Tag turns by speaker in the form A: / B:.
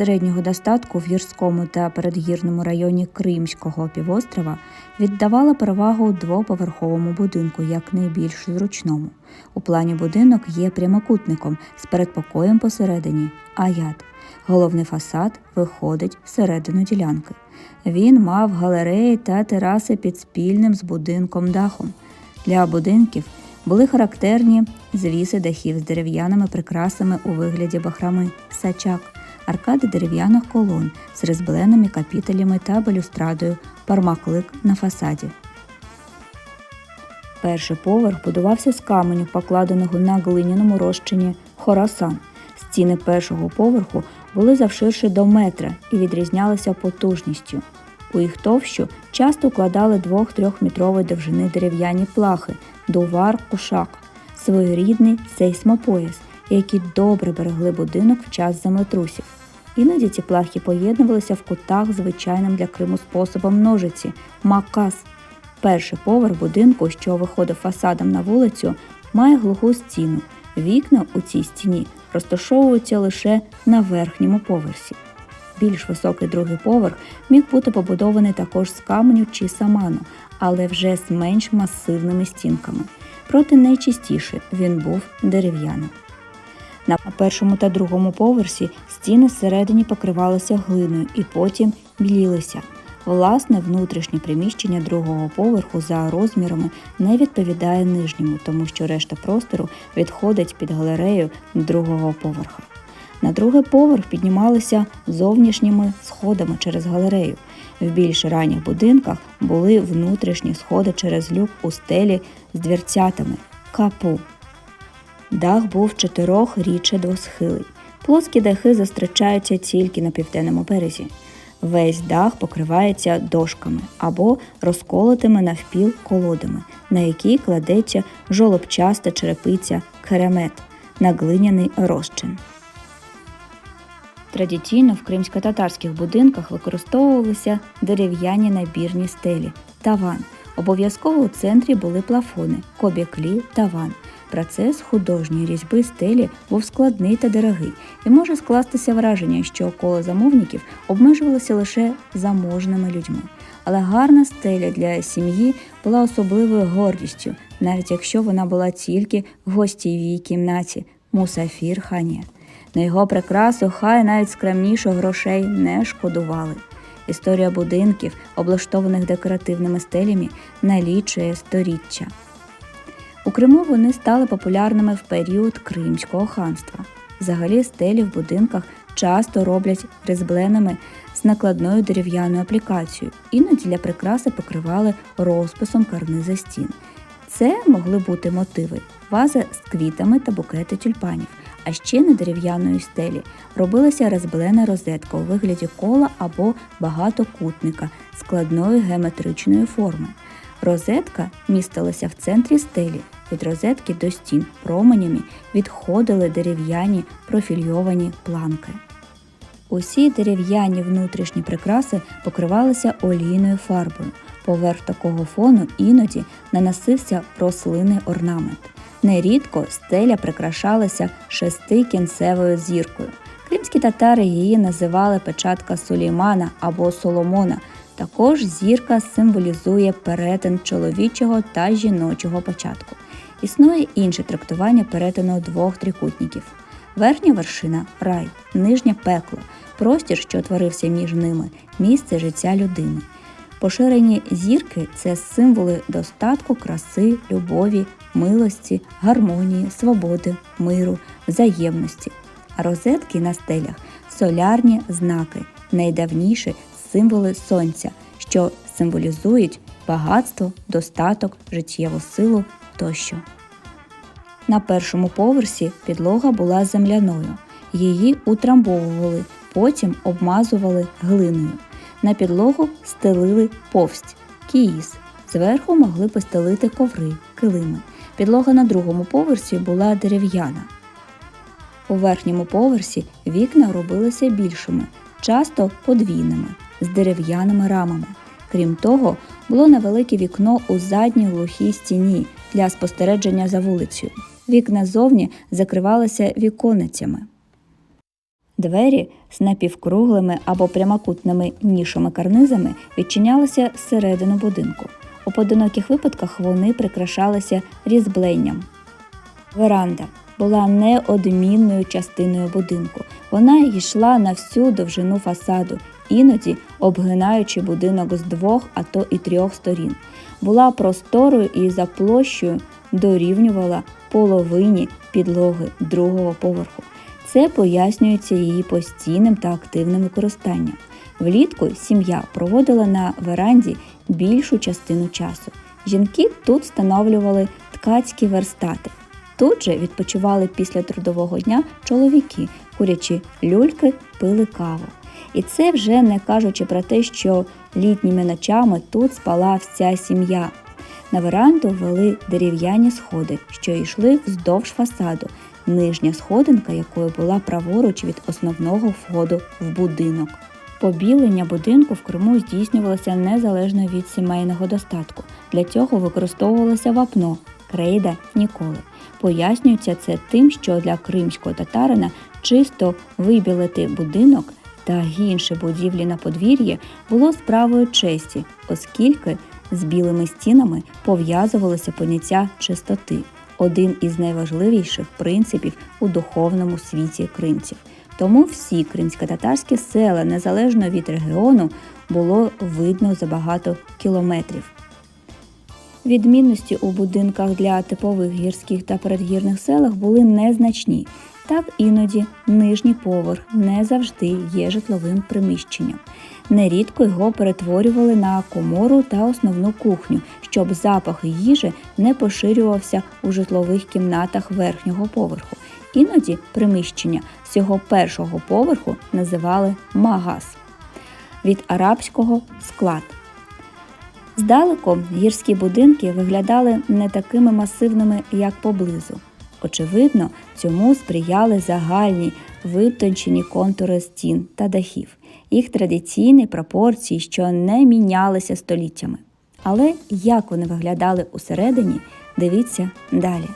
A: середнього достатку в гірському та передгірному районі Кримського півострова віддавала перевагу двоповерховому будинку як найбільш зручному. У плані будинок є прямокутником з передпокоєм посередині, а яд. Головний фасад виходить всередину ділянки. Він мав галереї та тераси під спільним з будинком дахом. Для будинків були характерні звіси дахів з дерев'яними прикрасами у вигляді бахрами, сачак, аркади дерев'яних колон з різьбленими капітелями та балюстрадою, пармаклик на фасаді. Перший поверх будувався з каменю, покладеного на глиняному розчині хорасан. Стіни першого поверху були завширши до метра і відрізнялися потужністю. У їх товщу часто вкладали 2-3-метрової довжини дерев'яні плахи, довар кушак, своєрідний сейсмопояс, які добре берегли будинок в час землетрусів. Іноді ці плахи поєднувалися в кутах звичайним для Криму способом ножиці макас. Перший поверх будинку, що виходив фасадом на вулицю, має глуху стіну. Вікна у цій стіні розташовуються лише на верхньому поверсі. Більш високий другий поверх міг бути побудований також з каменю чи саману, але вже з менш масивними стінками. Проте найчастіше він був дерев'яним. На першому та другому поверсі стіни всередині покривалися глиною і потім білілися. Власне, внутрішнє приміщення другого поверху за розмірами не відповідає нижньому, тому що решта простору відходить під галерею другого поверха. На другий поверх піднімалися зовнішніми сходами через галерею. В більш ранніх будинках були внутрішні сходи через люк у стелі з дверцятами капу. Дах був чотирьох рідше двосхилий. Плоскі дахи зустрічаються тільки на південному березі. Весь дах покривається дошками або розколотими навпіл колодами, на які кладеться жолобчаста черепиця керемет на глиняний розчин. Традиційно в кримсько-татарських будинках використовувалися дерев'яні набірні стелі таван. Обов'язково у центрі були плафони, кобяклі, таван. Процес художньої різьби стелі був складний та дорогий, і може скластися враження, що коло замовників обмежувалося лише заможними людьми. Але гарна стеля для сім'ї була особливою гордістю, навіть якщо вона була тільки в гостєвій кімнаті мусафір хані. На його прикрасу хай навіть скромніших грошей не шкодували. Історія будинків, облаштованих декоративними стелями, налічує сторіччя. У Криму вони стали популярними в період Кримського ханства. Взагалі стелі в будинках часто роблять різьбленими з накладною дерев'яною аплікацією, іноді для прикраси покривали розписом карниза стін. Це могли бути мотиви, вази з квітами та букети тюльпанів. А ще на дерев'яної стелі робилася розблена розетка у вигляді кола або багатокутника складної геометричної форми. Розетка містилася в центрі стелі. Від розетки до стін променями відходили дерев'яні профільйовані планки. Усі дерев'яні внутрішні прикраси покривалися олійною фарбою. Поверх такого фону іноді наносився рослинний орнамент. Нерідко стеля прикрашалася шестикінцевою зіркою. Кримські татари її називали печатка Сулеймана або Соломона. Також зірка символізує перетин чоловічого та жіночого початку. Існує інше трактування перетину двох трикутників. Верхня вершина рай, нижнє пекло, простір, що утворився між ними, місце життя людини. Поширені зірки це символи достатку, краси, любові, милості, гармонії, свободи, миру, взаємності. А розетки на стелях солярні знаки, найдавніші символи сонця, що символізують багатство, достаток, життєву силу тощо. На першому поверсі підлога була земляною. Її утрамбовували, потім обмазували глиною. На підлогу стелили повсть, кіїс. Зверху могли постелити коври, килими. Підлога на другому поверсі була дерев'яна. У верхньому поверсі вікна робилися більшими, часто подвійними, з дерев'яними рамами. Крім того, було невелике вікно у задній глухій стіні для спостереження за вулицею. Вікна зовні закривалися віконницями. Двері з напівкруглими або прямокутними нішами карнизами відчинялися зсередину будинку. У поодиноких випадках вони прикрашалися різьбленням. Веранда була неодмінною частиною будинку. Вона йшла на всю довжину фасаду, іноді обгинаючи будинок з двох, а то і трьох сторін. Була просторою і за площею дорівнювала половині підлоги другого поверху. Це пояснюється її постійним та активним використанням. Влітку сім'я проводила на веранді більшу частину часу. Жінки тут встановлювали ткацькі верстати. Тут же відпочивали після трудового дня чоловіки, курячи люльки, пили каву. І це вже не кажучи про те, що літніми ночами тут спала вся сім'я. На веранду вели дерев'яні сходи, що йшли вздовж фасаду, нижня сходинка якої була праворуч від основного входу в будинок. Побілення будинку в Криму здійснювалося незалежно від сімейного достатку. Для цього використовувалося вапно, крейда ніколи. Пояснюється це тим, що для кримського татарина чисто вибілити будинок та інші будівлі на подвір'ї було справою честі, оскільки з білими стінами пов'язувалося поняття чистоти, один із найважливіших принципів у духовному світі кримців. Тому всі кримсько-татарські села, незалежно від регіону, було видно за багато кілометрів. Відмінності у будинках для типових гірських та передгірних селах були незначні. Так іноді нижній поверх не завжди є житловим приміщенням. Нерідко його перетворювали на комору та основну кухню, щоб запах їжі не поширювався у житлових кімнатах верхнього поверху. Іноді приміщення всього першого поверху називали магаз від арабського склад. Здалеку гірські будинки виглядали не такими масивними, як поблизу. Очевидно, цьому сприяли загальні витончені контури стін та дахів, їх традиційні пропорції, що не мінялися століттями. Але як вони виглядали усередині, дивіться далі.